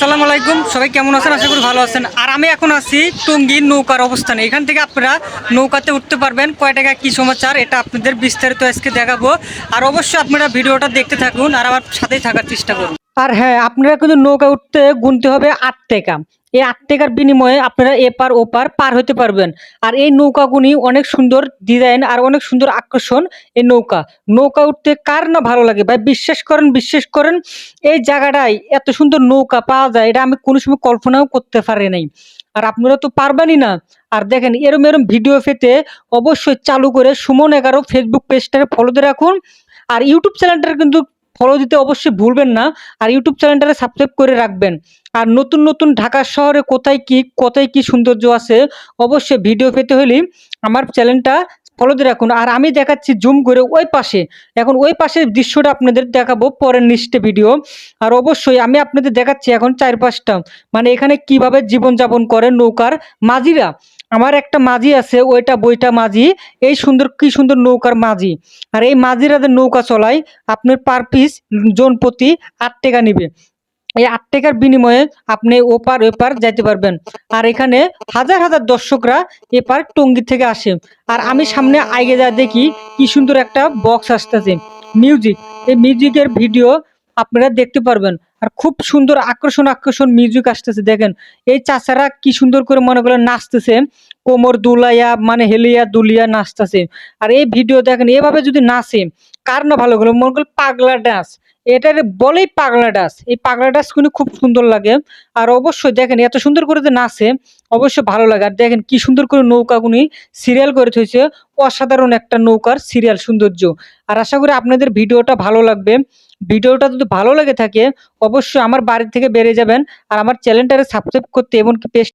আসসালামু আলাইকুম। সবাই কেমন আছেন? আশা করি ভালো আছেন। আর আমি এখন আছি টুঙ্গি নৌকার অবস্থানে। এখান থেকে আপনারা নৌকাতে উঠতে পারবেন। কয় টাকা, কী সমাচার, এটা আপনাদের বিস্তারিত আজকে দেখাবো। আর অবশ্যই আপনারা ভিডিওটা দেখতে থাকুন আর আমার সাথেই থাকার চেষ্টা করুন। আর হ্যাঁ আপনারা কিন্তু নৌকা উঠতে গুনতে হবে আট টাকা। এই আট টাকার বিনিময়ে আপনারা এপার ওপার পার হতে পারবেন। আর এই নৌকাগুনি অনেক সুন্দর ডিজাইন আর অনেক সুন্দর আকর্ষণ এই নৌকা। নৌকা উঠতে কার না ভালো লাগে ভাই? বিশ্বাস করেন বিশ্বাস করেন, এই জায়গাটায় এত সুন্দর নৌকা পাওয়া যায়, এটা আমি কোনো সময় কল্পনাও করতে পারি নাই। আর আপনারা তো পারবেনই না। আর দেখেন, এরম এরম ভিডিও পেতে অবশ্যই চালু করে সুমন এগারো ফেসবুক পেজটাকে ফলোতে রাখুন। আর ইউটিউব চ্যানেলটার কিন্তু ফলো দিতে অবশ্যই ভুলবেন না আর ইউটিউব চ্যানেলটাকে সাবস্ক্রাইব করে রাখবেন। আর নতুন নতুন ঢাকা শহরে কোথায় কি কোথায় কি সৌন্দর্য আছে, অবশ্যই ভিডিও পেতে হলে আমার চ্যানেলটা ফলো দিয়ে রাখুন। আর আমি দেখাচ্ছি জুম করে ওই পাশে। এখন ওই পাশের দৃশ্যটা আপনাদের দেখাবো পরের নিচটে ভিডিও আর অবশ্যই আমি আপনাদের দেখাচ্ছি এখন চার পাঁচটা মানে এখানে কীভাবে জীবনযাপন করে নৌকার মাঝিরা। আমার একটা মাঝি আছে, ওইটা বইটা মাঝি। এই সুন্দর, কি সুন্দর নৌকার মাঝি। আর এই মাঝিরাদের নৌকা চলায়, আপনার পার পিস জন প্রতি আট টাকা নিবে। এই আট টাকার বিনিময়ে আপনি ওপার ওপার যাইতে পারবেন। আর এখানে হাজার হাজার দর্শকরা এপার টঙ্গি থেকে আসে। আর আমি সামনে আগে যা দেখি, কি সুন্দর একটা বক্স আসতেছে। মিউজিক এই মিউজিকের ভিডিও আপনারা দেখতে পারবেন। আর খুব সুন্দর আকর্ষণ আকর্ষণ মিউজিক আসতেছে, দেখেন। এই চাচারা কি সুন্দর করে মনে করেন নাচতেছে, কোমর দুলাইয়া মানে হেলিয়া দুলিয়া নাচতেছে। আর এই ভিডিও দেখেন, এভাবে যদি নাচে, কার না ভালো গেলো মনে করেন পাগলা ডান্স এটার বলেই পাগলা ডাস। এই পাগলা ডান্স কিন্তু খুব সুন্দর লাগে। আর অবশ্যই দেখেন, এত সুন্দর করে যে নাচে, অবশ্যই ভালো লাগে। আর দেখেন কি সুন্দর করে নৌকাগুনি সিরিয়াল করে থইছে। অসাধারণ একটা নৌকার সিরিয়াল সৌন্দর্য। আর আশা করি আপনাদের ভিডিওটা ভালো লাগবে। ভিডিওটা যদি ভালো লেগে থাকে, অবশ্যই আমার বাড়ি থেকে বেরিয়ে যাবেন। আর আমার চ্যানেলটাকে সাবস্ক্রাইব করতে এমনকি পেজ